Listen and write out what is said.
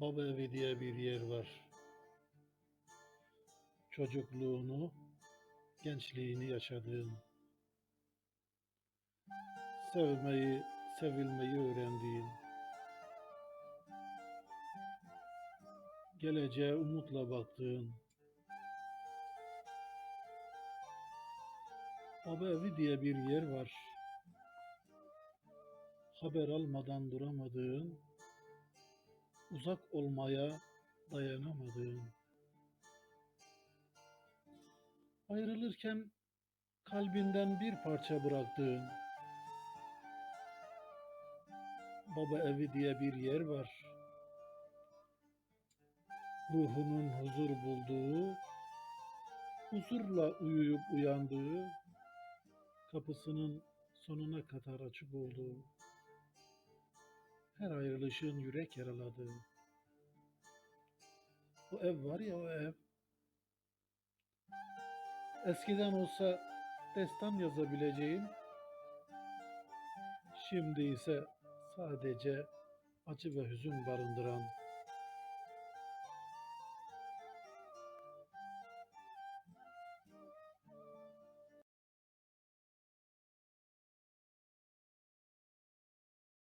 Baba evi diye bir yer var. Çocukluğunu, gençliğini yaşadığın, sevmeyi, sevilmeyi öğrendiğin, geleceğe umutla baktığın, Baba evi diye bir yer var. Haber almadan duramadığın, uzak olmaya dayanamadığın, ayrılırken kalbinden bir parça bıraktığın, baba evi diye bir yer var. Ruhunun huzur bulduğu, huzurla uyuyup uyandığı, kapısının sonuna kadar açık olduğu, her ayrılışın yürek yaraladığı, o ev var ya o ev, eskiden olsa destan yazabileceğim, şimdi ise sadece acı ve hüzün barındıran